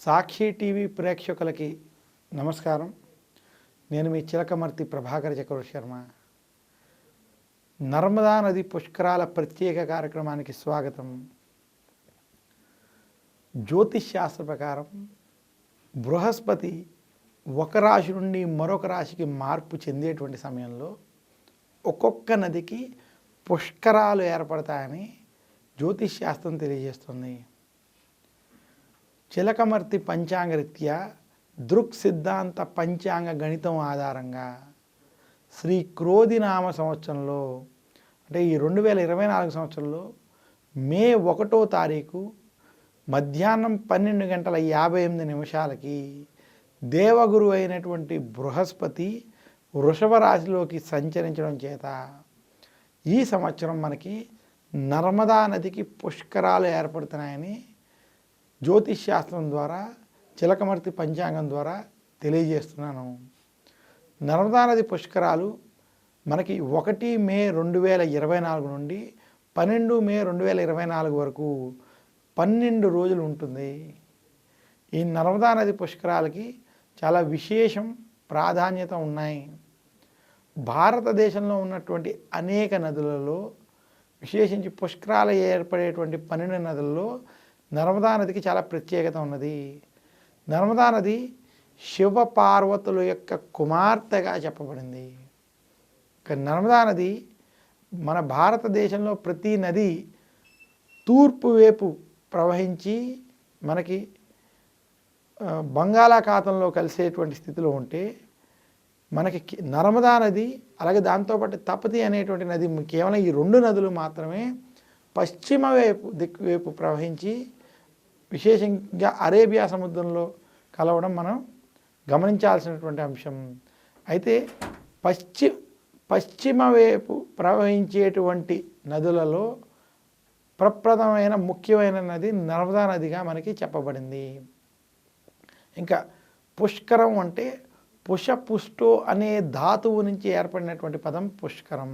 సాక్షి TV ప్రేక్షకులకి నమస్కారం. నేను మీ చిలకమర్తి ప్రభాకర్ చక్రవర్తి శర్మ నర్మదా నది పుష్కరాల ప్రత్యేక కార్యక్రమానికి స్వాగతం. జ్యోతిష్ శాస్త్ర ప్రకారం బృహస్పతి ఒక రాశి నుండి మరొక రాశికి మార్పు చెందేటువంటి సమయంలో ఒక్కొక్క నదికి పుష్కరాలు ఏర్పడతాయని జ్యోతిష్ శాస్త్రం తెలియజేస్తుంది. చిలకమర్తి పంచాంగరీత్యా దృక్ సిద్ధాంత పంచాంగ గణితం ఆధారంగా శ్రీ క్రోధినామ సంవత్సరంలో అంటే ఈ రెండు వేల ఇరవై నాలుగు సంవత్సరంలో మే ఒకటో తారీఖు మధ్యాహ్నం పన్నెండు గంటల యాభై ఎనిమిది నిమిషాలకి దేవగురు అయినటువంటి బృహస్పతి వృషభ రాశిలోకి సంచరించడం చేత ఈ సంవత్సరం మనకి నర్మదా నదికి పుష్కరాలు ఏర్పడుతున్నాయని జ్యోతిష్ శాస్త్రం ద్వారా చిలకమర్తి పంచాంగం ద్వారా తెలియజేస్తున్నాను. నర్మదా నది పుష్కరాలు మనకి ఒకటి మే రెండు వేల ఇరవై నాలుగు నుండి పన్నెండు మే రెండు వేల ఇరవై నాలుగు వరకు పన్నెండు రోజులు ఉంటుంది. ఈ నర్మదా నది పుష్కరాలకి చాలా విశేషం ప్రాధాన్యత ఉన్నాయి. భారతదేశంలో ఉన్నటువంటి అనేక నదులలో విశేషించి పుష్కరాలు ఏర్పడేటువంటి పన్నెండు నదుల్లో నర్మదా నదికి చాలా ప్రత్యేకత ఉన్నది. నర్మదా నది శివ పార్వతుల యొక్క కుమార్తెగా చెప్పబడింది. నర్మదా నది మన భారతదేశంలో ప్రతి నది తూర్పు వైపు ప్రవహించి మనకి బంగాళాఖాతంలో కలిసేటువంటి స్థితిలో ఉంటే మనకి నర్మదా నది అలాగే దాంతోపాటు తపతి అనేటువంటి నది కేవలం ఈ రెండు నదులు మాత్రమే పశ్చిమ వైపు దిక్కు వైపు ప్రవహించి విశేషంగా అరేబియా సముద్రంలో కలవడం మనం గమనించాల్సినటువంటి అంశం. అయితే పశ్చి పశ్చిమ వైపు ప్రవహించేటువంటి నదులలో ప్రప్రదమైన ముఖ్యమైన నది నర్మదా నదిగా మనకి చెప్పబడింది. ఇంకా పుష్కరం అంటే పుషపుష్టో అనే ధాతువు నుంచి ఏర్పడినటువంటి పదం పుష్కరం.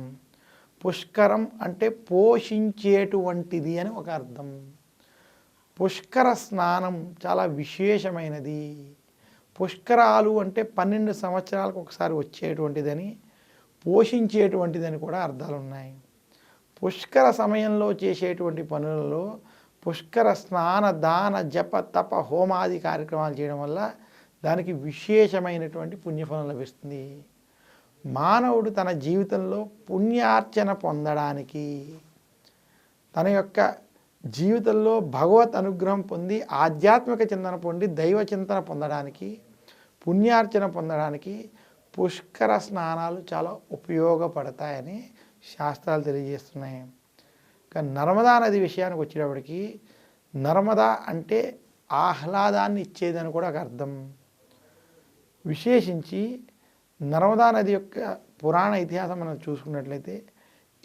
పుష్కరం అంటే పోషించేటువంటిది అని ఒక అర్థం. పుష్కర స్నానం చాలా విశేషమైనది. పుష్కరాలు అంటే పన్నెండు సంవత్సరాలకు ఒకసారి వచ్చేటువంటిదని పోషించేటువంటిదని కూడా అర్థాలు ఉన్నాయి పుష్కర సమయంలో చేసేటువంటి పనులలో పుష్కర స్నాన దాన జప తప హోమాది కార్యక్రమాలు చేయడం వల్ల దానికి విశేషమైనటువంటి పుణ్యఫలం లభిస్తుంది. మానవుడు తన జీవితంలో పుణ్యార్చన పొందడానికి తన యొక్క జీవితంలో భగవత్ అనుగ్రహం పొంది ఆధ్యాత్మిక చింతన పొంది దైవ చింతన పొందడానికి పుణ్యార్చన పొందడానికి పుష్కర స్నానాలు చాలా ఉపయోగపడతాయని శాస్త్రాలు తెలియజేస్తున్నాయి. కానీ నర్మదా నది విషయానికి వచ్చేటప్పటికి నర్మదా అంటే ఆహ్లాదాన్ని ఇచ్చేదని కూడా ఒక అర్థం. విశేషించి నర్మదా నది యొక్క పురాణ ఇతిహాసం మనం చూసుకున్నట్లయితే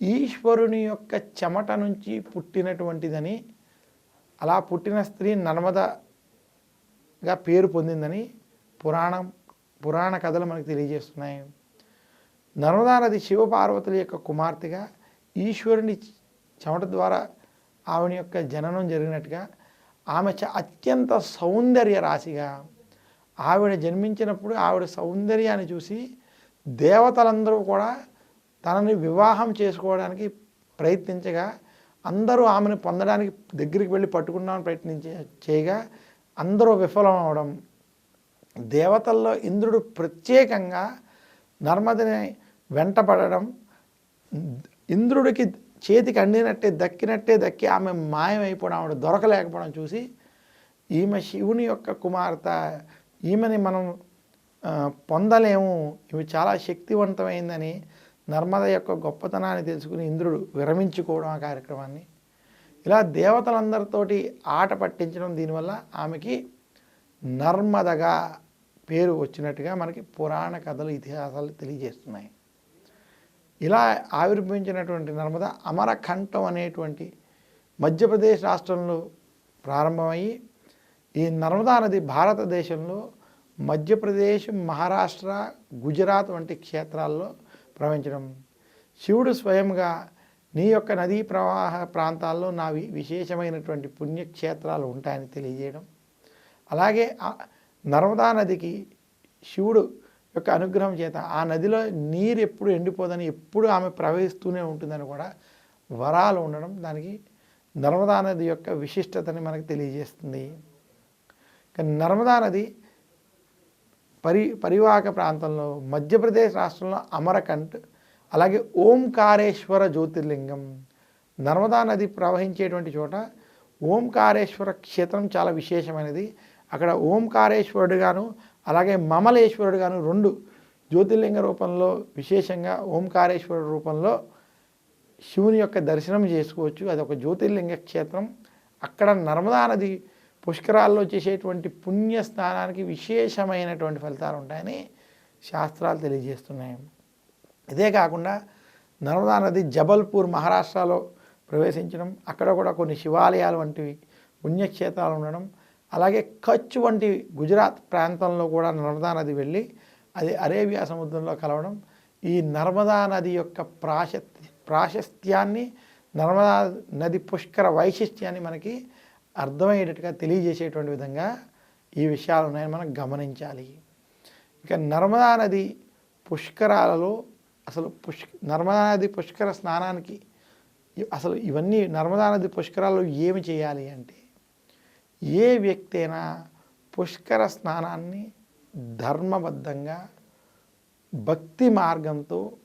ఈశ్వరుని యొక్క చెమట నుంచి పుట్టినటువంటిదని అలా పుట్టిన స్త్రీ నర్మదగా పేరు పొందిందని పురాణం పురాణ కథలు మనకు తెలియజేస్తున్నాయి. నర్మదా నది శివపార్వతుల యొక్క కుమార్తెగా ఈశ్వరుని చెమట ద్వారా ఆవిడ యొక్క జననం జరిగినట్టుగా ఆమె చ అత్యంత సౌందర్య రాశిగా ఆవిడ జన్మించినప్పుడు ఆవిడ సౌందర్యాన్ని చూసి దేవతలందరూ కూడా తనని వివాహం చేసుకోవడానికి ప్రయత్నించగా అందరూ ఆమెను పొందడానికి దగ్గరికి వెళ్ళి పట్టుకుందామని ప్రయత్నించే చేయగా అందరూ విఫలం అవడం దేవతల్లో ఇంద్రుడు ప్రత్యేకంగా నర్మదని వెంటపడడం. ఇంద్రుడికి చేతికి అందినట్టే దక్కినట్టే దక్కి ఆమె మాయమైపోవడం ఆవిడ దొరకలేకపోవడం చూసి ఈమె శివుని యొక్క కుమార్తె ఈమెని మనం పొందలేము. ఇవి చాలా శక్తివంతమైందని నర్మద యొక్క గొప్పతనాన్ని తెలుసుకుని ఇంద్రుడు విరమించుకోవడం ఆ కార్యక్రమాన్ని. ఇలా దేవతలందరితోటి ఆట పట్టించడం దీనివల్ల ఆమెకి నర్మదగా పేరు వచ్చినట్టుగా మనకి పురాణ కథలు ఇతిహాసాలు తెలియజేస్తున్నాయి. ఇలా ఆవిర్భవించినటువంటి నర్మద అమరకంఠం అనేటువంటి మధ్యప్రదేశ్ రాష్ట్రంలో ప్రారంభమయ్యి ఈ నర్మదా నది భారతదేశంలో మధ్యప్రదేశ్ మహారాష్ట్ర గుజరాత్ వంటి క్షేత్రాల్లో ప్రవహించడం. శివుడు స్వయంగా నీ యొక్క నదీ ప్రవాహ ప్రాంతాల్లో నా విశేషమైనటువంటి పుణ్యక్షేత్రాలు ఉంటాయని తెలియజేయడం. అలాగే నర్మదా నదికి శివుడు యొక్క అనుగ్రహం చేత ఆ నదిలో నీరు ఎప్పుడు ఎండిపోదని ఎప్పుడు ఆమె ప్రవహిస్తూనే ఉంటుందని కూడా వరాలు ఉండడం దానికి నర్మదా నది యొక్క విశిష్టతని మనకు తెలియజేస్తుంది. కానీ నర్మదా నది పరి పరివాహక ప్రాంతంలో మధ్యప్రదేశ్ రాష్ట్రంలో అమరకంఠ్ అలాగే ఓంకారేశ్వర జ్యోతిర్లింగం నర్మదా నది ప్రవహించేటువంటి చోట ఓంకారేశ్వర క్షేత్రం చాలా విశేషమైనది. అక్కడ ఓంకారేశ్వరుడుగాను అలాగే మమలేశ్వరుడుగాను రెండు జ్యోతిర్లింగ రూపంలో విశేషంగా ఓంకారేశ్వరుడు రూపంలో శివుని యొక్క దర్శనం చేసుకోవచ్చు. అది ఒక జ్యోతిర్లింగ క్షేత్రం. అక్కడ నర్మదా నది పుష్కరాల్లో చేసేటువంటి పుణ్య స్నానానికి విశేషమైనటువంటి ఫలితాలు ఉంటాయని శాస్త్రాలు తెలియజేస్తున్నాయి. ఇదే కాకుండా నర్మదా నది జబల్పూర్ మహారాష్ట్రలో ప్రవేశించడం అక్కడ కూడా కొన్ని శివాలయాలు వంటివి పుణ్యక్షేత్రాలు ఉండడం అలాగే కచ్ వంటి గుజరాత్ ప్రాంతంలో కూడా నర్మదా నది వెళ్ళి అది అరేబియా సముద్రంలో కలవడం ఈ నర్మదా నది యొక్క ప్రాశ ప్రాశస్త్యాన్ని నర్మదా నది పుష్కర వైశిష్ట్యాన్ని మనకి అర్థమయ్యేటట్టుగా తెలియజేసేటువంటి విధంగా ఈ విషయాలు ఉన్నాయని మనం గమనించాలి. ఇక నర్మదా నది పుష్కరాలలో అసలు పుష్క నర్మదా నది పుష్కర స్నానానికి అసలు ఇవన్నీ నర్మదా నది పుష్కరాల్లో ఏమి చేయాలి అంటే ఏ వ్యక్తి అయినా పుష్కర స్నానాన్ని ధర్మబద్ధంగా భక్తి మార్గంతో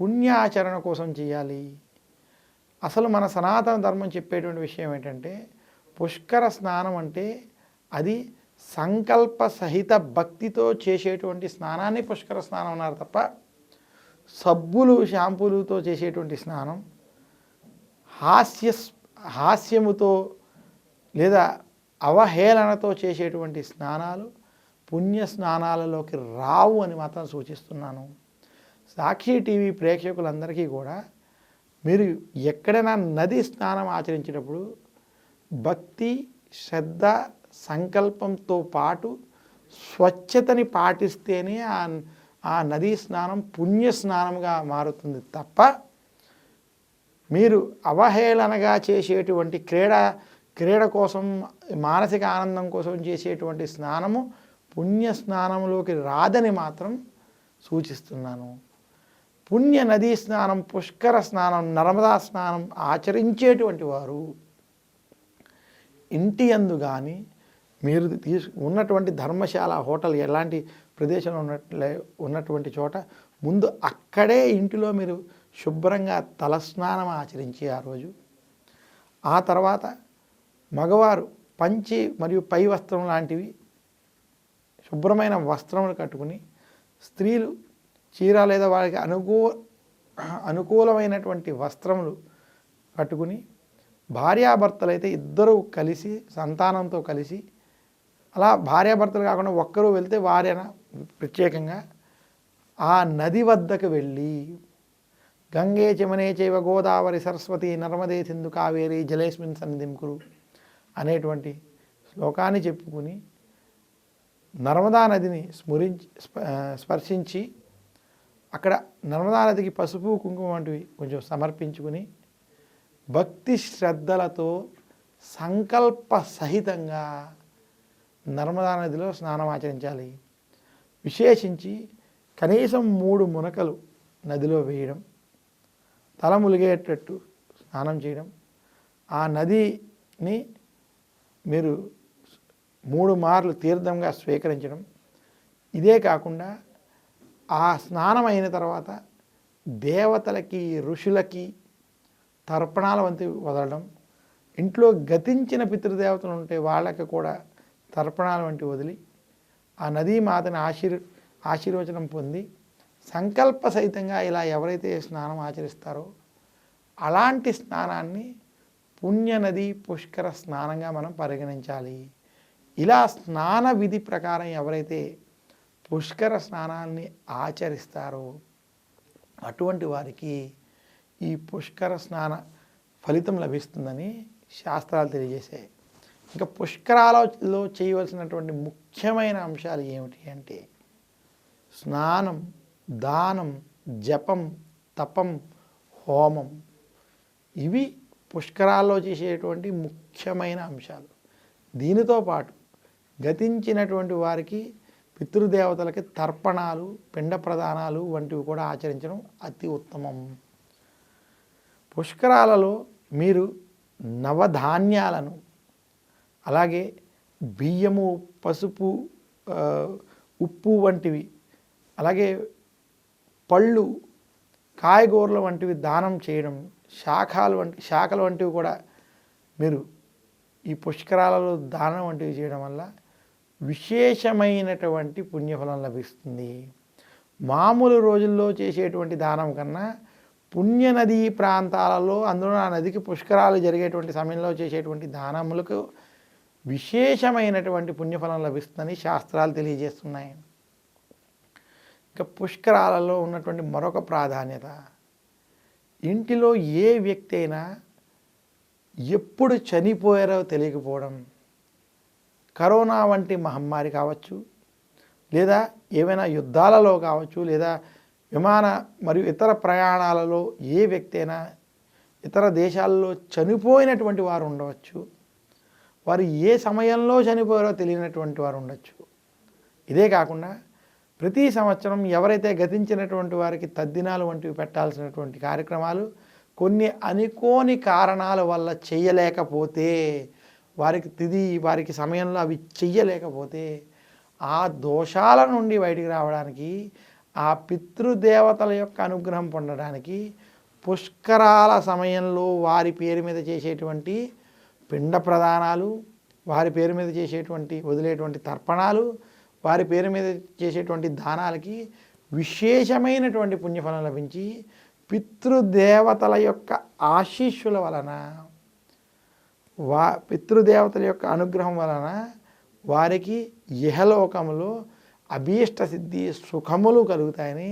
పుణ్యాచరణ కోసం చేయాలి. అసలు మన సనాతన ధర్మం చెప్పేటువంటి విషయం ఏంటంటే పుష్కర స్నానం అంటే అది సంకల్ప సహిత భక్తితో చేసేటువంటి స్నానాన్ని పుష్కర స్నానం అన్నారు తప్ప సబ్బులు షాంపూలుతో చేసేటువంటి స్నానం హాస్య హాస్యముతో లేదా అవహేళనతో చేసేటువంటి స్నానాలు పుణ్య స్నానాలలోకి రావు అని మాత్రం సూచిస్తున్నాను. సాక్షి టీవీ ప్రేక్షకులందరికీ కూడా మీరు ఎక్కడైనా నది స్నానం ఆచరించేటప్పుడు భక్తి శ్రద్ధ సంకల్పంతో పాటు స్వచ్ఛతని పాటిస్తేనే ఆ ఆ నదీ స్నానం పుణ్య స్నానంగా మారుతుంది తప్ప మీరు అవహేళనగా చేసేటువంటి క్రీడ క్రీడ కోసం మానసిక ఆనందం కోసం చేసేటువంటి స్నానము పుణ్య స్నానంలోకి రాదని మాత్రం సూచిస్తున్నాను. పుణ్య నదీ స్నానం పుష్కర స్నానం నర్మదా స్నానం ఆచరించేటువంటి వారు ఇంటి అందు కానీ మీరు తీసు ఉన్నటువంటి ధర్మశాల హోటల్ ఎలాంటి ప్రదేశంలో ఉన్నట్లే ఉన్నటువంటి చోట ముందు అక్కడే ఇంటిలో మీరు శుభ్రంగా తలస్నానం ఆచరించి ఆ రోజు. ఆ తర్వాత మగవారు పంచి మరియు పై వస్త్రం లాంటివి శుభ్రమైన వస్త్రములు కట్టుకుని స్త్రీలు చీర లేదా వారికి అనుకూ అనుకూలమైనటువంటి వస్త్రములు కట్టుకుని భార్యాభర్తలు అయితే ఇద్దరూ కలిసి సంతానంతో కలిసి అలా భార్యాభర్తలు కాకుండా ఒక్కరూ వెళ్తే వారైన ప్రత్యేకంగా ఆ నది వద్దకు వెళ్ళి గంగే చమనే చైవ గోదావరి సరస్వతి నర్మదే సింధు కావేరి జలేస్మిన్ సన్నిధింకురు అనేటువంటి శ్లోకాన్ని చెప్పుకుని నర్మదా నదిని స్మరించి స్ప- స్పర్శించి అక్కడ నర్మదా నదికి పసుపు కుంకుమ వంటివి కొంచెం సమర్పించుకుని భక్తి శ్రద్ధలతో సంకల్ప సహితంగా నర్మదా నదిలో స్నానం ఆచరించాలి. విశేషించి కనీసం మూడు మునకలు నదిలో వేయడం తల ములిగేటట్టు స్నానం చేయడం. ఆ నదిని మీరు మూడు మార్లు తీర్థంగా స్వీకరించడం. ఇదే కాకుండా ఆ స్నానం అయిన తర్వాత దేవతలకి ఋషులకి తర్పణాల వంటి వదలడం ఇంట్లో గతించిన పితృదేవతలు ఉంటే వాళ్ళకి కూడా తర్పణాల వంటి వదిలి ఆ నదీ మాతని ఆశీర్ ఆశీర్వచనం పొంది సంకల్ప సహితంగా ఇలా ఎవరైతే స్నానం ఆచరిస్తారో అలాంటి స్నానాన్ని పుణ్యనది పుష్కర స్నానంగా మనం పరిగణించాలి. ఇలా స్నాన విధి ప్రకారం ఎవరైతే పుష్కర స్నానాన్ని ఆచరిస్తారో అటువంటి వారికి ఈ పుష్కర స్నాన ఫలితం లభిస్తుందని శాస్త్రాలు తెలియజేశాయి. ఇంకా పుష్కరాలలో చేయవలసినటువంటి ముఖ్యమైన అంశాలు ఏమిటి అంటే స్నానం దానం జపం తపం హోమం ఇవి పుష్కరాల్లో చేసేటువంటి ముఖ్యమైన అంశాలు. దీనితో పాటు గతించినటువంటి వారికి పితృదేవతలకి తర్పణాలు పిండ ప్రదానాలు వంటివి కూడా ఆచరించడం అతి ఉత్తమం. పుష్కరాలలో మీరు నవధాన్యాలను అలాగే బియ్యము పసుపు ఉప్పు వంటివి అలాగే పళ్ళు కాయగూరలు వంటివి దానం చేయడం శాఖలు వంటి శాఖలు వంటివి కూడా మీరు ఈ పుష్కరాలలో దానం వంటివి చేయడం వల్ల విశేషమైనటువంటి పుణ్యఫలం లభిస్తుంది. మామూలు రోజుల్లో చేసేటువంటి దానం కన్నా పుణ్యనదీ ప్రాంతాలలో అందులో ఆ నదికి పుష్కరాలు జరిగేటువంటి సమయంలో చేసేటువంటి దానములకు విశేషమైనటువంటి పుణ్యఫలం లభిస్తుందని శాస్త్రాలు తెలియజేస్తున్నాయి. ఇంకా పుష్కరాలలో ఉన్నటువంటి మరొక ప్రాధాన్యత ఇంటిలో ఏ వ్యక్తి అయినా ఎప్పుడు చనిపోయారో తెలియకపోవడం. కరోనా వంటి మహమ్మారి కావచ్చు లేదా ఏవైనా యుద్ధాలలో కావచ్చు లేదా విమాన మరియు ఇతర ప్రయాణాలలో ఏ వ్యక్తి అయినా ఇతర దేశాల్లో చనిపోయినటువంటి వారు ఉండవచ్చు. వారు ఏ సమయంలో చనిపోయారో తెలియనటువంటి వారు ఉండొచ్చు. ఇదే కాకుండా ప్రతి సంవత్సరం ఎవరైతే గతించినటువంటి వారికి తద్దినాలు వంటివి పెట్టాల్సినటువంటి కార్యక్రమాలు కొన్ని అనుకోని కారణాల వల్ల చేయలేకపోతే వారికి తిది వారికి సమయంలో అవి చెయ్యలేకపోతే ఆ దోషాల నుండి బయటికి రావడానికి ఆ పితృదేవతల యొక్క అనుగ్రహం పొందడానికి పుష్కరాల సమయంలో వారి పేరు మీద చేసేటువంటి పిండ ప్రదానాలు వారి పేరు మీద చేసేటువంటి వదిలేటువంటి తర్పణాలు వారి పేరు మీద చేసేటువంటి దానాలకి విశేషమైనటువంటి పుణ్యఫలం లభించి పితృదేవతల యొక్క ఆశీస్సుల వలన వా పితృదేవతల యొక్క అనుగ్రహం వలన వారికి ఇహలోకములో అభీష్ట సిద్ధి సుఖములు కలుగుతాయని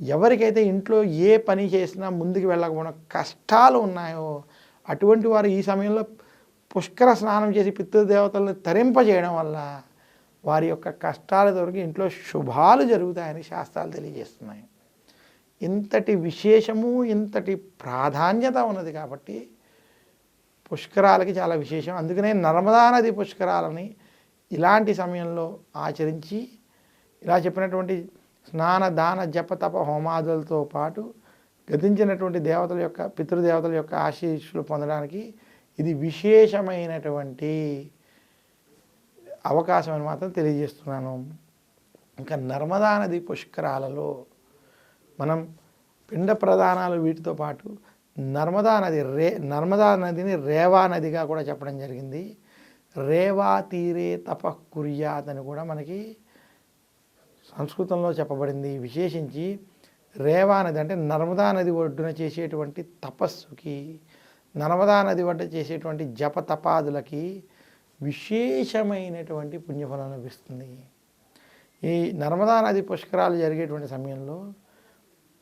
ఎవరికైతే ఇంట్లో ఏ పని చేసినా ముందుకు వెళ్ళకపోవడం కష్టాలు ఉన్నాయో అటువంటి వారు ఈ సమయంలో పుష్కర స్నానం చేసి పితృదేవతలను తరింపజేయడం వల్ల వారి యొక్క కష్టాల దొరికి ఇంట్లో శుభాలు జరుగుతాయని శాస్త్రాలు తెలియజేస్తున్నాయి. ఇంతటి విశేషము ఇంతటి ప్రాధాన్యత ఉన్నది కాబట్టి పుష్కరాలకి చాలా విశేషం. అందుకనే నర్మదా నది పుష్కరాలని ఇలాంటి సమయంలో ఆచరించి ఇలా చెప్పినటువంటి స్నాన దాన జప తప హోమాదులతో పాటు గతించినటువంటి దేవతల యొక్క పితృదేవతల యొక్క ఆశీస్సులు పొందడానికి ఇది విశేషమైనటువంటి అవకాశం అని మాత్రం తెలియజేస్తున్నాను. ఇంకా నర్మదా నది పుష్కరాలలో మనం పిండ ప్రదానాలు వీటితో పాటు నర్మదా నది రే నర్మదా నదిని రేవా నదిగా కూడా చెప్పడం జరిగింది. రేవా తీరే తప కుర్యాత్ అని కూడా మనకి సంస్కృతంలో చెప్పబడింది విశేషించి రేవా నది అంటే నర్మదా నది ఒడ్డున చేసేటువంటి తపస్సుకి నర్మదా నది వడ్డ చేసేటువంటి జప తపాదులకి విశేషమైనటువంటి పుణ్యఫలం లభిస్తుంది. ఈ నర్మదా నది పుష్కరాలు జరిగేటువంటి సమయంలో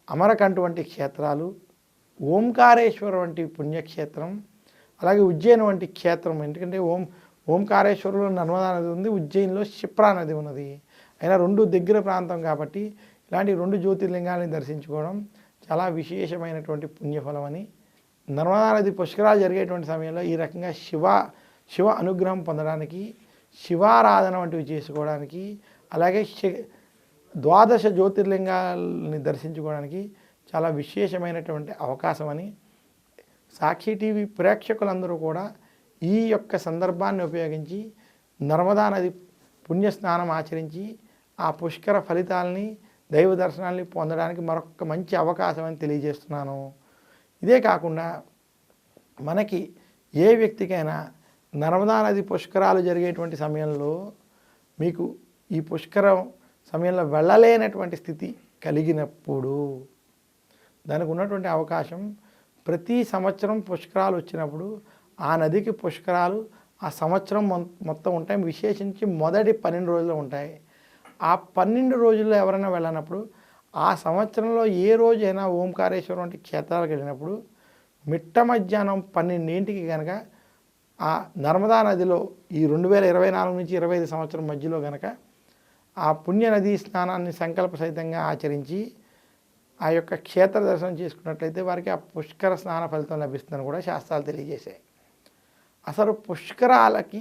అమరకంఠ వంటి క్షేత్రాలు ఓంకారేశ్వర వంటి పుణ్యక్షేత్రం అలాగే ఉజ్జయిని వంటి క్షేత్రం ఎందుకంటే ఓం ఓంకారేశ్వరంలో నర్మదా నది ఉంది ఉజ్జయినిలో క్షిప్రా నది ఉన్నది. అయినా రెండు దగ్గర ప్రాంతం కాబట్టి ఇలాంటి రెండు జ్యోతిర్లింగాలని దర్శించుకోవడం చాలా విశేషమైనటువంటి పుణ్యఫలం అని నర్మదా నది పుష్కరాలు జరిగేటువంటి సమయంలో ఈ రకంగా శివ శివ అనుగ్రహం పొందడానికి శివారాధన వంటివి చేసుకోవడానికి అలాగే శి- ద్వాదశ జ్యోతిర్లింగాలని దర్శించుకోవడానికి చాలా విశేషమైనటువంటి అవకాశం అని సాక్షి టీవీ ప్రేక్షకులందరూ కూడా ఈ యొక్క సందర్భాన్ని ఉపయోగించి నర్మదా నది పుణ్యస్నానం ఆచరించి ఆ పుష్కర ఫలితాలని దైవ దర్శనాన్ని పొందడానికి మరొక మంచి అవకాశం అని తెలియజేస్తున్నాను. ఇదే కాకుండా మనకి ఏ వ్యక్తికైనా నర్మదా నది పుష్కరాలు జరిగేటువంటి సమయంలో మీకు ఈ పుష్కరం సమయంలో వెళ్ళలేనటువంటి స్థితి కలిగినప్పుడు దానికి ఉన్నటువంటి అవకాశం ప్రతి సంవత్సరం పుష్కరాలు వచ్చినప్పుడు ఆ నదికి పుష్కరాలు ఆ సంవత్సరం మొ- మొత్తం ఉంటాయి. విశేషించి మొదటి పన్నెండు రోజులు ఉంటాయి. ఆ పన్నెండు రోజుల్లో ఎవరైనా వెళ్ళినప్పుడు ఆ సంవత్సరంలో ఏ రోజైనా ఓంకారేశ్వరం వంటి క్షేత్రాలకు వెళ్ళినప్పుడు మిట్ట మధ్యాహ్నం పన్నెండింటికి కనుక ఆ నర్మదా నదిలో ఈ రెండు వేల ఇరవై నాలుగు నుంచి ఇరవై ఐదు సంవత్సరం మధ్యలో కనుక ఆ పుణ్య నదీ స్నానాన్ని సంకల్ప సహితంగా ఆచరించి ఆ యొక్క క్షేత్ర దర్శనం చేసుకున్నట్లయితే వారికి ఆ పుష్కర స్నాన ఫలితం లభిస్తుందని కూడా శాస్త్రాలు తెలియజేశాయి. అసలు పుష్కరాలకి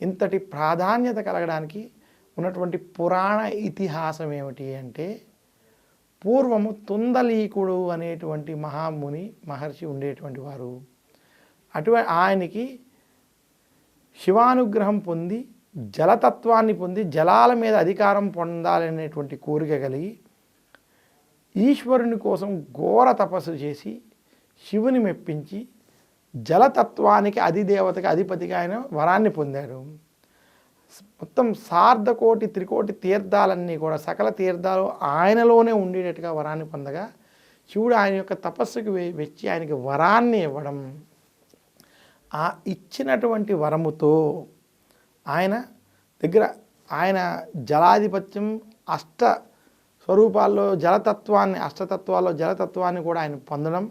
ఇంతటి ప్రాధాన్యత కలగడానికి ఉన్నటువంటి పురాణ ఇతిహాసం ఏమిటి అంటే పూర్వము తుందలీకుడు అనేటువంటి మహాముని మహర్షి ఉండేటువంటి వారు. అటువంటి ఆయనకి శివానుగ్రహం పొంది జలతత్వాన్ని పొంది జలాల మీద అధికారం పొందాలనేటువంటి కోరిక కలిగి ఈశ్వరుని కోసం ఘోర తపస్సు చేసి శివుని మెప్పించి జలతత్వానికి అధిదేవతకి అధిపతిగా ఆయన వరాన్ని పొందాడు. మొత్తం సార్ధకోటి త్రికోటి తీర్థాలన్నీ కూడా సకల తీర్థాలు ఆయనలోనే ఉండేటట్టుగా వరాన్ని పొందగా శివుడు ఆయన యొక్క తపస్సుకు వెచ్చి ఆయనకి వరాన్ని ఇవ్వడం. ఆ ఇచ్చినటువంటి వరముతో ఆయన దగ్గర ఆయన జలాధిపత్యం అష్ట స్వరూపాల్లో జలతత్వాన్ని అష్టతత్వాల్లో జలతత్వాన్ని కూడా ఆయన పొందడం.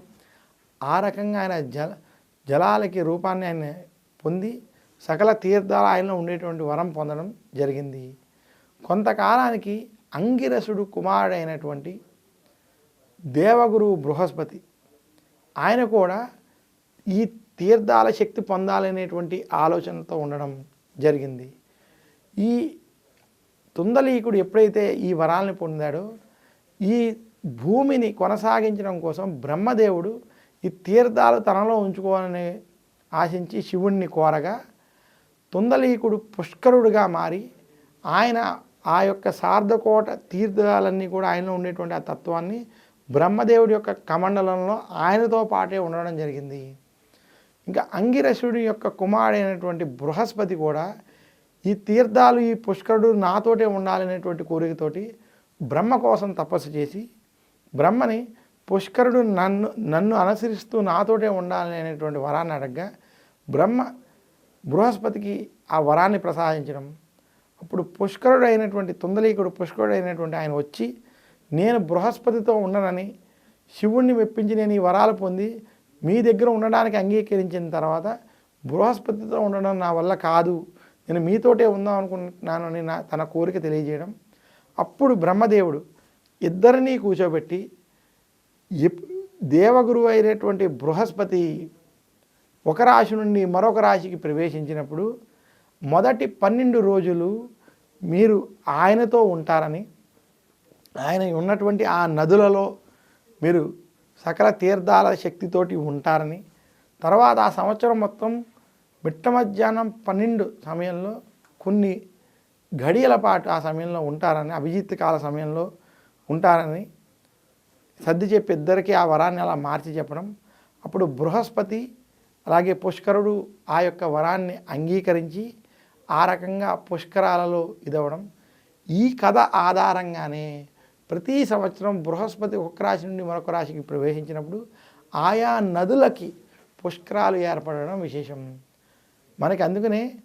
ఆ రకంగా ఆయన జల జలాలకి రూపాన్ని ఆయన పొంది సకల తీర్థాలు ఆయనలో ఉండేటువంటి వరం పొందడం జరిగింది. కొంతకాలానికి అంగిరసుడు కుమారుడైనటువంటి దేవగురువు బృహస్పతి ఆయన కూడా ఈ తీర్థాల శక్తి పొందాలనేటువంటి ఆలోచనతో ఉండడం జరిగింది. ఈ తుందలీకుడు ఎప్పుడైతే ఈ వరాలని పొందాడో ఈ భూమిని కొనసాగించడం కోసం బ్రహ్మదేవుడు ఈ తీర్థాలు తనలో ఉంచుకోవాలని ఆశించి శివుణ్ణి కోరగా తుందలీకుడు పుష్కరుడుగా మారి ఆయన ఆ యొక్క సార్ధకోట తీర్థాలన్నీ కూడా ఆయనలో ఉండేటువంటి ఆ తత్వాన్ని బ్రహ్మదేవుడి యొక్క కమండలంలో ఆయనతో పాటే ఉండడం జరిగింది. ఇంకా అంగిరసుడి యొక్క కుమారుడైనటువంటి బృహస్పతి కూడా ఈ తీర్థాలు ఈ పుష్కరుడు నాతోటే ఉండాలనేటువంటి కోరికతోటి బ్రహ్మ కోసం తపస్సు చేసి బ్రహ్మని పుష్కరుడు నన్ను నన్ను అనుసరిస్తూ నాతోటే ఉండాలనేటువంటి వరాన్ని అడగ్గా బ్రహ్మ బృహస్పతికి ఆ వరాన్ని ప్రసాదించడం. అప్పుడు పుష్కరుడు అయినటువంటి తుందలీకుడు పుష్కరుడు అయినటువంటి ఆయన వచ్చి నేను బృహస్పతితో ఉండనని శివుణ్ణి మెప్పించి నేను ఈ వరాలు పొంది మీ దగ్గర ఉండడానికి అంగీకరించిన తర్వాత బృహస్పతితో ఉండడం నా వల్ల కాదు. నేను మీతోటే ఉందాం అనుకుంటున్నాను అని నా తన కోరిక తెలియజేయడం. అప్పుడు బ్రహ్మదేవుడు ఇద్దరినీ కూర్చోబెట్టి ఎప్- దేవగురువు అయినటువంటి బృహస్పతి ఒక రాశి నుండి మరొక రాశికి ప్రవేశించినప్పుడు మొదటి పన్నెండు రోజులు మీరు ఆయనతో ఉంటారని ఆయన ఉన్నటువంటి ఆ నదులలో మీరు సకల తీర్థాల శక్తితోటి ఉంటారని తర్వాత ఆ సంవత్సరం మొత్తం మిట్ట మధ్యాహ్నం పన్నెండు సమయంలో కొన్ని ఘడియల పాటు ఆ సమయంలో ఉంటారని అభిజిత్ కాల సమయంలో ఉంటారని సర్ది చెప్పి ఇద్దరికి ఆ వరాన్ని అలా మార్చి చెప్పడం. అప్పుడు బృహస్పతి అలాగే పుష్కరుడు ఆ యొక్క వరాన్ని అంగీకరించి ఆ రకంగా పుష్కరాలలో ఇదవడం. ఈ కథ ఆధారంగానే ప్రతి సంవత్సరం బృహస్పతి ఒక రాశి నుండి మరొక రాశికి ప్రవేశించినప్పుడు ఆయా నదులకి పుష్కరాలు ఏర్పడడం విశేషం. మనకి అందుకనే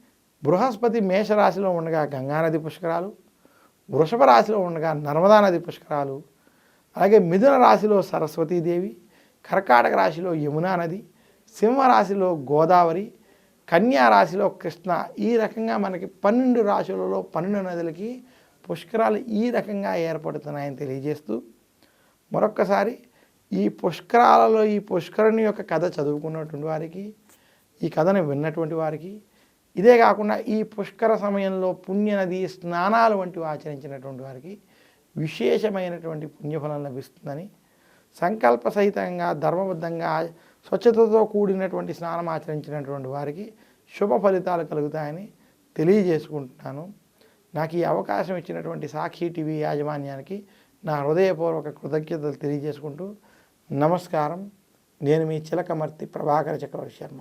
బృహస్పతి మేషరాశిలో ఉండగా గంగానది పుష్కరాలు వృషభ రాశిలో ఉండగా నర్మదా నది పుష్కరాలు అలాగే మిథున రాశిలో సరస్వతీదేవి కర్కాటక రాశిలో యమునా నది సింహరాశిలో గోదావరి కన్యా రాశిలో కృష్ణ. ఈ రకంగా మనకి పన్నెండు రాశులలో పన్నెండు నదులకి పుష్కరాలు ఈ రకంగా ఏర్పడుతున్నాయని తెలియజేస్తూ మరొక్కసారి ఈ పుష్కరాలలో ఈ పుష్కరుని యొక్క కథ చదువుకున్నటువంటి వారికి ఈ కథను విన్నటువంటి వారికి ఇదే కాకుండా ఈ పుష్కర సమయంలో పుణ్యనది స్నానాలు వంటివి ఆచరించినటువంటి వారికి విశేషమైనటువంటి పుణ్యఫలం లభిస్తుందని సంకల్ప సహితంగా ధర్మబద్ధంగా స్వచ్ఛతతో కూడినటువంటి స్నానం ఆచరించినటువంటి వారికి శుభ ఫలితాలు కలుగుతాయని తెలియజేసుకుంటున్నాను. నాకు ఈ అవకాశం ఇచ్చినటువంటి సాక్షి టీవీ యాజమాన్యానికి నా హృదయపూర్వక కృతజ్ఞతలు తెలియజేసుకుంటూ నమస్కారం. నేను మీ చిలకమర్తి ప్రభాకర చక్రవర్తి శర్మ.